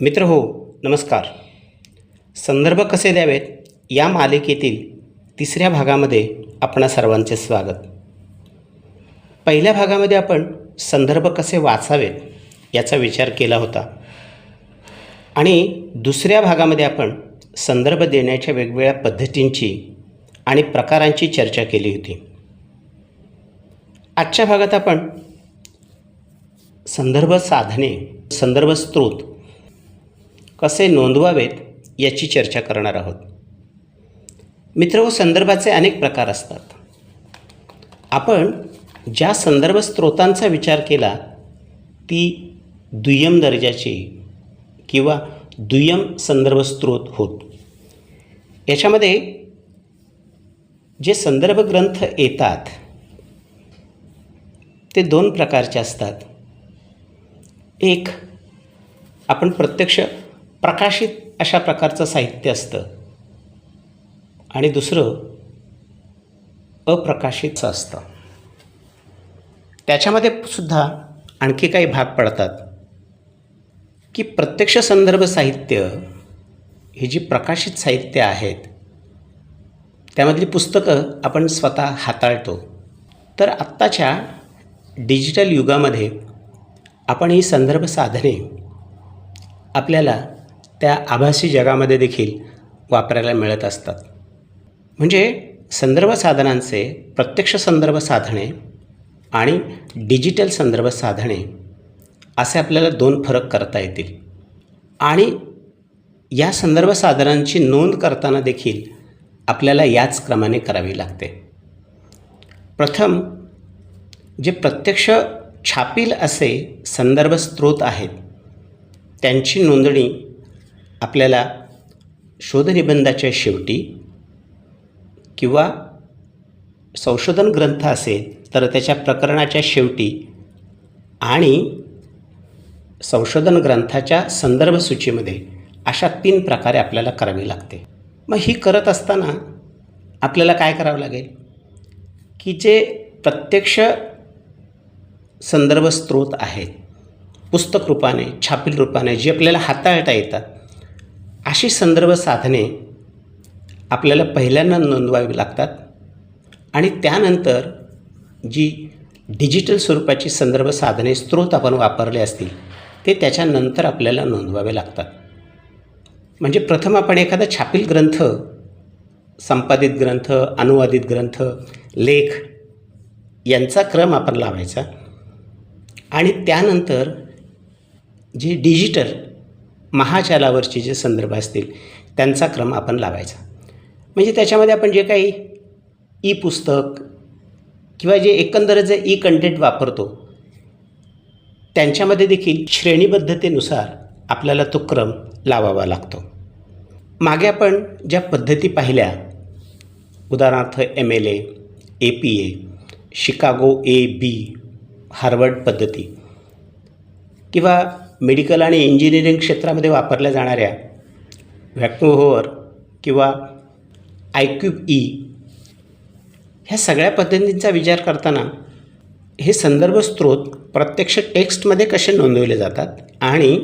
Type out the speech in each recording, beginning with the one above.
मित्र हो नमस्कार. संदर्भ कसे द्यावेत? या मालिकेतील तिसऱ्या भागामध्ये आपणा सर्वांचे स्वागत. पहिल्या भागामध्ये आपण संदर्भ कसे वाचावेत याचा विचार केला होता. आणि दुसऱ्या भागामध्ये आपण संदर्भ देण्याच्या वेगवेगळ्या पद्धतींची आणि प्रकारांची चर्चा केली होती. आजच्या भागात आपण संदर्भ साधने संदर्भ स्रोत कसे नोंदवावेत याची चर्चा करणार आहोत. मित्र व संदर्भाचे अनेक प्रकार असतात. आपण ज्या संदर्भ स्रोतांचा विचार केला ती दुय्यम दर्जाची किंवा दुय्यम संदर्भ स्रोत होत. याच्यामध्ये जे संदर्भ ग्रंथ येतात ते दोन प्रकारचे असतात. एक आपण प्रत्यक्ष प्रकाशित अशा प्रकारचं साहित्य असतं. आणि दुसरं अप्रकाशितचं असतं. त्याच्यामध्ये सुद्धा आणखी काही भाग पडतात. की प्रत्यक्ष संदर्भ साहित्य ही जी प्रकाशित साहित्य आहेत त्यामधली पुस्तकं आपण स्वतः हाताळतो. तर आत्ताच्या डिजिटल युगामध्ये आपण ही संदर्भ साधने आपल्याला त्या आभासी जगामध्ये देखील वापरायला मिळत असतात. म्हणजे संदर्भ साधनांचे प्रत्यक्ष संदर्भ साधने आणि डिजिटल संदर्भ साधने असे आपल्याला दोन फरक करता येतील. आणि या संदर्भ साधनांची नोंद करताना देखील आपल्याला याच क्रमाने करावी लागते. प्रथम जे प्रत्यक्ष छापील असे संदर्भ स्रोत आहेत त्यांची नोंदणी आपल्याला शोधनिबंधाच्या शेवटी किंवा संशोधन ग्रंथ असेल तर त्याच्या प्रकरणाच्या शेवटी आणि संशोधन ग्रंथाच्या संदर्भ सूचीमध्ये अशा तीन प्रकारे आपल्याला करावी लागते. मग ही करत असताना आपल्याला काय करावं लागेल? की जे प्रत्यक्ष संदर्भ स्रोत आहेत पुस्तक रूपाने छापील रूपाने जी आपल्याला हाताळता येतात अशी संदर्भ साधने आपल्याला पहिल्यांदा नोंदवावी लागतात आणि त्यानंतर जी डिजिटल स्वरूपाची संदर्भ साधने स्रोत आपण वापरले असतील ते त्याच्यानंतर आपल्याला नोंदवावे लागतात. म्हणजे प्रथम आपण एखादा छापील ग्रंथ संपादित ग्रंथ अनुवादित ग्रंथ लेख यांचा क्रम आपण लावायचा आणि त्यानंतर जे डिजिटल महाजालावरचे जे संदर्भ असतील त्यांचा क्रम आपण लावायचा. म्हणजे त्याच्यामध्ये आपण जे काही ई पुस्तक किंवा जे एकंदर जे ई कंटेंट वापरतो त्यांच्यामध्ये देखील श्रेणीबद्धतेनुसार आपल्याला तो क्रम लावावा लागतो. मागे आपण ज्या पद्धती पाहिल्या उदाहरणार्थ M L A A P A Chicago A B Harvard पद्धती किंवा मेडिकल आणि इंजिनिअरिंग क्षेत्रामध्ये वापरल्या जाणाऱ्या व्हॅक्युहोवर किंवा आयक्यूब ई ह्या सगळ्या पद्धतींचा विचार करताना हे संदर्भ स्रोत प्रत्यक्ष टेक्स्टमध्ये कसे नोंदवले जातात आणि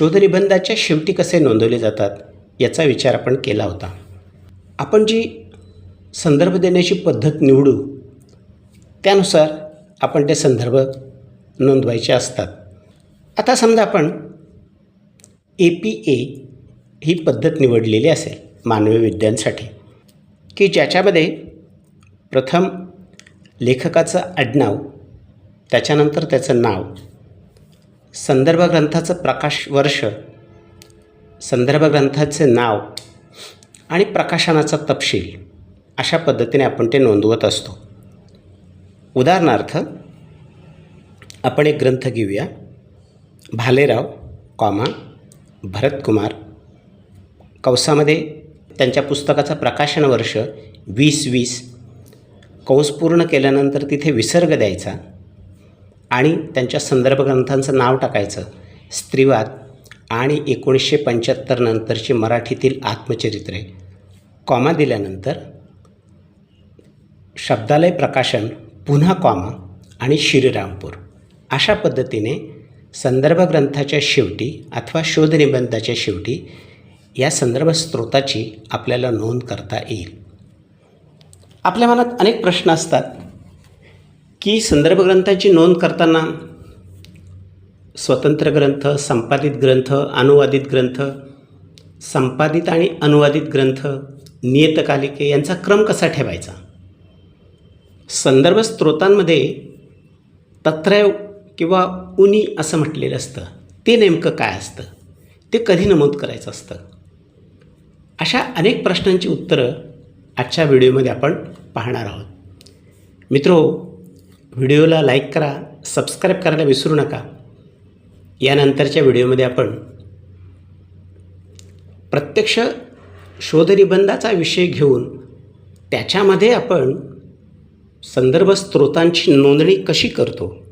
शोधनिबंधाच्या शेवटी कसे नोंदवले जातात याचा विचार आपण केला होता. आपण जी संदर्भ देण्याची पद्धत निवडू त्यानुसार आपण ते संदर्भ नोंदवायचे असतात. आता समजा आपण ए पी ए ही पद्धत निवडलेली असेल मानवी विद्यांसाठी की ज्याच्यामध्ये प्रथम लेखकाचं आडनाव त्याच्यानंतर त्याचं नाव संदर्भ ग्रंथाचं प्रकाश वर्ष संदर्भ ग्रंथाचे नाव आणि प्रकाशनाचा तपशील अशा पद्धतीने आपण ते नोंदवत असतो. उदाहरणार्थ आपण एक ग्रंथ घेऊया. भालेराव कॉमा भरतकुमार. कंसामध्ये त्यांच्या पुस्तकाचं प्रकाशन वर्ष वीस वीस कंस पूर्ण केल्यानंतर तिथे विसर्ग द्यायचा आणि त्यांच्या संदर्भ ग्रंथांचं नाव टाकायचं स्त्रीवाद आणि एकोणीसशे पंच्याहत्तर नंतरची मराठीतील आत्मचरित्रे. कॉमा दिल्यानंतर शब्दालय प्रकाशन पुन्हा कॉमा आणि श्रीरामपूर. अशा पद्धतीने संदर्भ ग्रंथाच्या शेवटी अथवा शोधनिबंधाच्या शेवटी या संदर्भ स्रोताची आपल्याला नोंद करता येईल. आपल्या मनात अनेक प्रश्न असतात की संदर्भ ग्रंथाची नोंद करताना स्वतंत्र ग्रंथ संपादित ग्रंथ अनुवादित ग्रंथ संपादित आणि अनुवादित ग्रंथ नियतकालिके यांचा क्रम कसा ठेवायचा? संदर्भ स्रोतांमध्ये तत्रैव किंवा उनी असं म्हटलेलं असतं ते नेमकं काय असतं? ते कधी नमूद करायचं असतं? अशा अनेक प्रश्नांची उत्तरं आजच्या व्हिडिओमध्ये आपण पाहणार आहोत. मित्रो व्हिडिओला लाईक करा सबस्क्राईब करायला विसरू नका. यानंतरच्या व्हिडिओमध्ये आपण प्रत्यक्ष शोधनिबंधाचा विषय घेऊन त्याच्यामध्ये आपण संदर्भ स्रोतांची नोंदणी कशी करतो?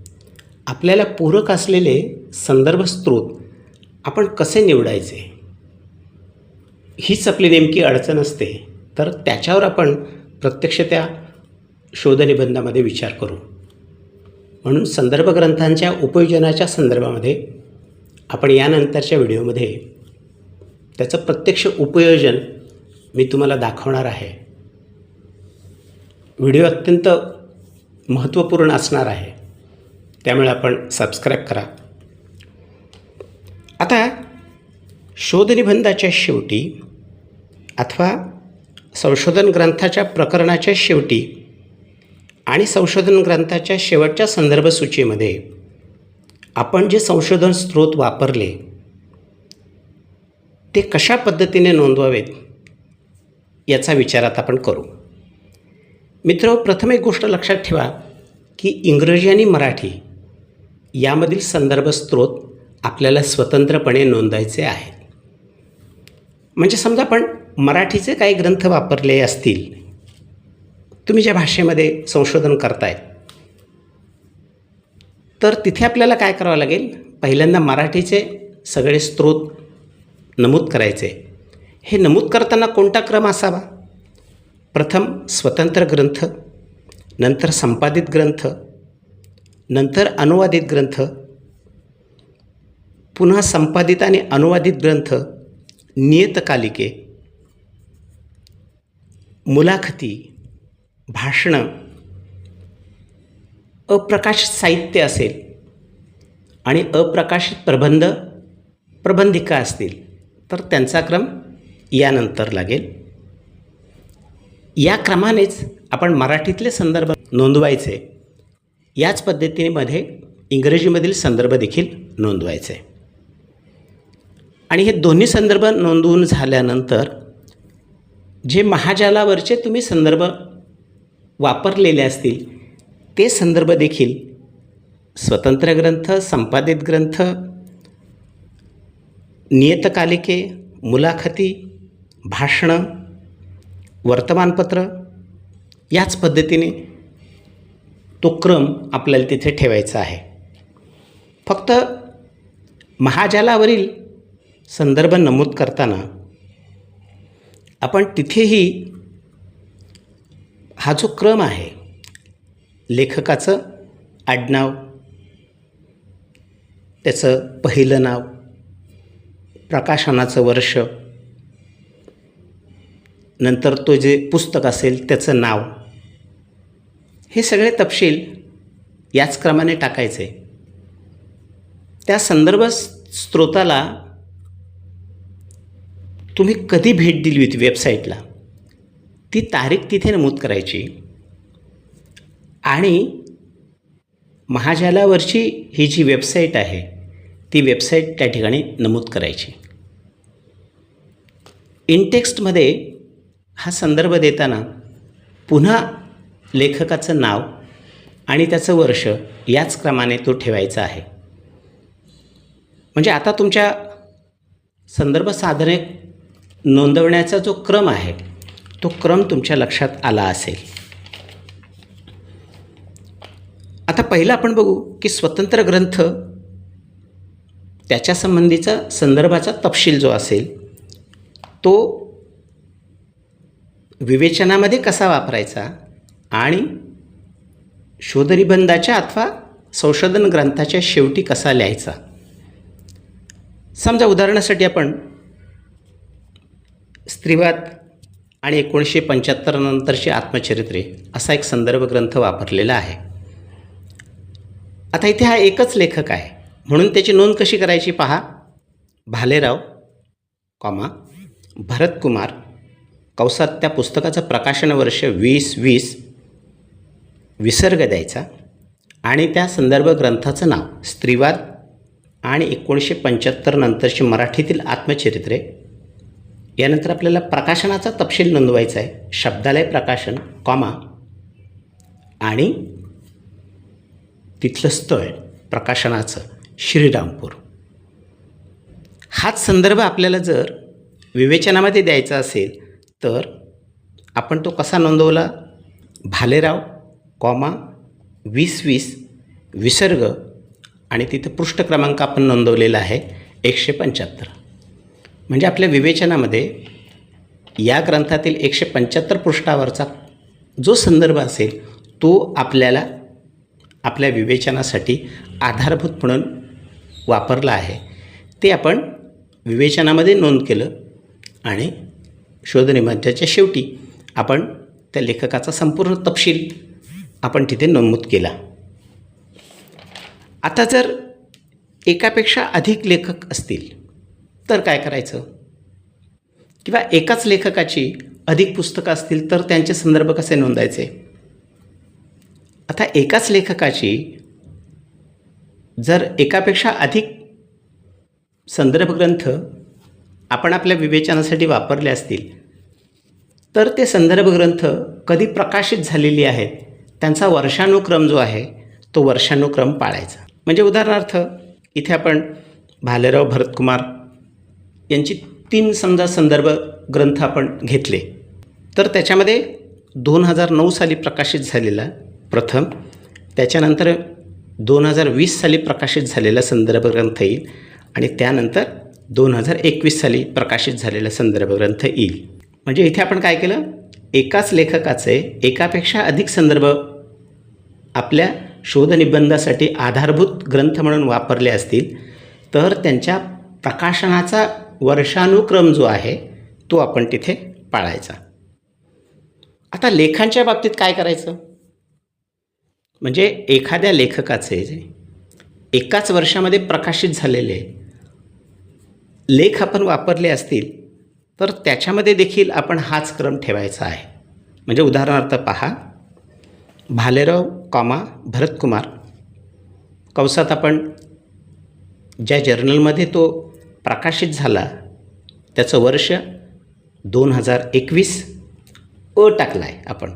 आपल्याला पूरक असलेले संदर्भ स्रोत आपण कसे निवडायचे? हीच आपली नेमकी अडचण असते. तर त्याच्यावर आपण प्रत्यक्ष त्या शोधनिबंधामध्ये विचार करू. म्हणून संदर्भ ग्रंथांच्या उपयोजनाच्या संदर्भामध्ये आपण यानंतरच्या व्हिडिओमध्ये त्याचं प्रत्यक्ष उपयोजन मी तुम्हाला दाखवणार आहे. व्हिडिओ अत्यंत महत्त्वपूर्ण असणार आहे. त्यामुळे आपण सबस्क्राईब करा. आता शोधनिबंधाच्या शेवटी अथवा संशोधन ग्रंथाच्या प्रकरणाच्या शेवटी आणि संशोधन ग्रंथाच्या शेवटच्या संदर्भ सूचीमध्ये आपण जे संशोधन स्रोत वापरले ते कशा पद्धतीने नोंदवावेत याचा विचार आता आपण करू. मित्र प्रथम एक गोष्ट लक्षात ठेवा की इंग्रजी आणि मराठी यामधील संदर्भ स्रोत आपल्याला स्वतंत्रपणे नोंदायचे आहेत. म्हणजे समजा आपण मराठीचे काही ग्रंथ वापरले असतील तुम्ही ज्या भाषेमध्ये संशोधन करताय तर तिथे आपल्याला काय करावं लागेल? पहिल्यांदा मराठीचे सगळे स्रोत नमूद करायचे. हे नमूद करताना कोणता क्रम असावा? प्रथम स्वतंत्र ग्रंथ नंतर संपादित ग्रंथ नंतर अनुवादित ग्रंथ पुन्हा संपादित आणि अनुवादित ग्रंथ नियतकालिके मुलाखती भाषणं अप्रकाशित साहित्य असेल आणि अप्रकाशित प्रबंध प्रबंधिका असतील तर त्यांचा क्रम यानंतर लागेल. या क्रमानेच आपण मराठीतले संदर्भ नोंदवायचे. याच पद्धतीमध्ये इंग्रजीमधील संदर्भ देखील नोंदवायचे. आणि हे दोन्ही संदर्भ नोंदवून झाल्यानंतर जे महाजालावरचे तुम्ही संदर्भ वापरलेले असतील ते संदर्भ देखील स्वतंत्र ग्रंथ संपादित ग्रंथ नियतकालिके मुलाखती भाषणं वर्तमानपत्र याच पद्धतीने तो क्रम आपल्याला तिथे ठेवायचा आहे. फक्त महाजालावरील संदर्भ नमूद करताना आपण तिथेही हा जो क्रम आहे लेखकाचं आडनाव त्याचं पहिलं नाव प्रकाशनाचं वर्ष नंतर तो जे पुस्तक असेल त्याचं नाव हे सगळे तपशील याच क्रमाने टाकायचे. त्या संदर्भ स्रोताला तुम्ही कधी भेट दिली होती वेबसाईटला? ती तारीख तिथे नमूद करायची. आणि महाजालावरची ही जी वेबसाईट आहे ती वेबसाईट त्या ठिकाणी नमूद करायची. इनटेक्स्टमध्ये हा संदर्भ देताना पुन्हा लेखकाचं नाव आणि त्याचं वर्ष याच क्रमाने तो ठेवायचा आहे. म्हणजे आता तुमच्या संदर्भ साधने नोंदवण्याचा जो क्रम आहे तो क्रम तुमच्या लक्षात आला असेल. आता पहिलं आपण बघू की स्वतंत्र ग्रंथ त्याच्या संबंधीचा संदर्भाचा तपशील जो असेल तो विवेचनामध्ये कसा वापरायचा? आणि शोधनिबंधाच्या अथवा संशोधन ग्रंथाच्या शेवटी कसा लिहायचा? समजा उदाहरणासाठी आपण स्त्रीवाद आणि एकोणीसशे पंच्याहत्तर नंतरची आत्मचरित्रे असा एक संदर्भ ग्रंथ वापरलेला आहे. आता इथे हा एकच लेखक आहे. म्हणून त्याची नोंद कशी करायची पहा. भालेराव कॉमा भरतकुमार कौसात त्या पुस्तकाचं प्रकाशन वर्ष वीस वीस विसर्ग द्यायचा आणि त्या संदर्भ ग्रंथाचं नाव स्त्रीवाद आणि एकोणीसशे पंच्याहत्तर नंतरची मराठीतील आत्मचरित्रे यानंतर आपल्याला प्रकाशनाचा तपशील नोंदवायचा आहे शब्दालय प्रकाशन कॉमा आणि तिथलं स्थळ प्रकाशनाचं श्रीरामपूर. हाच संदर्भ आपल्याला जर विवेचनामध्ये द्यायचा असेल तर आपण तो कसा नोंदवला? भालेराव कॉमा वीस वीस विसर्ग आणि तिथं पृष्ठ क्रमांक आपण नोंदवलेला आहे एकशे पंच्याहत्तर. म्हणजे आपल्या विवेचनामध्ये या ग्रंथातील एकशे पंच्याहत्तर पृष्ठावरचा जो संदर्भ असेल तो आपल्याला आपल्या विवेचनासाठी आधारभूत म्हणून वापरला आहे. ते आपण विवेचनामध्ये नोंद केलं आणि शोधनिबंधाच्या शेवटी आपण त्या लेखकाचा संपूर्ण तपशील आपण तिथे नमूद केला. आता जर एकापेक्षा अधिक लेखक असतील तर काय करायचं? किंवा एकाच लेखकाची अधिक पुस्तकं असतील तर त्यांचे संदर्भ कसे नोंदायचे? आता एकाच लेखकाची जर एकापेक्षा अधिक संदर्भ ग्रंथ आपण आपल्या विवेचनासाठी वापरले असतील तर ते संदर्भ ग्रंथ कधी प्रकाशित झालेली आहेत? त्यांचा वर्षानुक्रम जो आहे तो वर्षानुक्रम पाळायचा. म्हणजे उदाहरणार्थ इथे आपण भालेराव भरतकुमार यांची तीन समजा संदर्भ ग्रंथ आपण घेतले. तर त्याच्यामध्ये दोन हजार नऊ साली प्रकाशित झालेला प्रथम त्याच्यानंतर दोन हजार वीस साली प्रकाशित झालेला संदर्भ ग्रंथ येईल आणि त्यानंतर दोन हजार एकवीस साली प्रकाशित झालेला संदर्भ ग्रंथ येईल. म्हणजे इथे आपण काय केलं? एकाच लेखकाचे एकापेक्षा अधिक संदर्भ आपल्या शोधनिबंधासाठी आधारभूत ग्रंथ म्हणून वापरले असतील तर त्यांच्या प्रकाशनाचा वर्षानुक्रम जो आहे तो आपण तिथे पाळायचा. आता लेखांच्या बाबतीत काय करायचं? म्हणजे एखाद्या लेखकाचे जे एकाच वर्षामध्ये प्रकाशित झालेले लेख आपण वापरले असतील तर त्याच्यामध्ये देखील आपण हाच क्रम ठेवायचा आहे. म्हणजे उदाहरणार्थ पहा भालेराव कॉमा भरतकुमार. कंसात आपण ज्या जर्नलमध्ये तो प्रकाशित झाला त्याचं वर्ष दोन हजार एकवीस अ टाकला आहे आपण.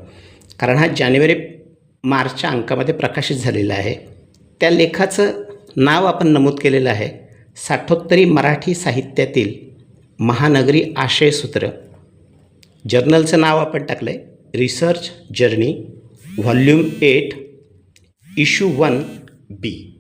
कारण हा जानेवारी मार्चच्या अंकामध्ये प्रकाशित झालेला आहे. त्या लेखाचं नाव आपण नमूद केलेलं आहे. साठोत्तरी मराठी साहित्यातील महानगरी आशयसूत्र जर्नलचं नाव आपण टाकलं आहे research journey volume eight issue 1b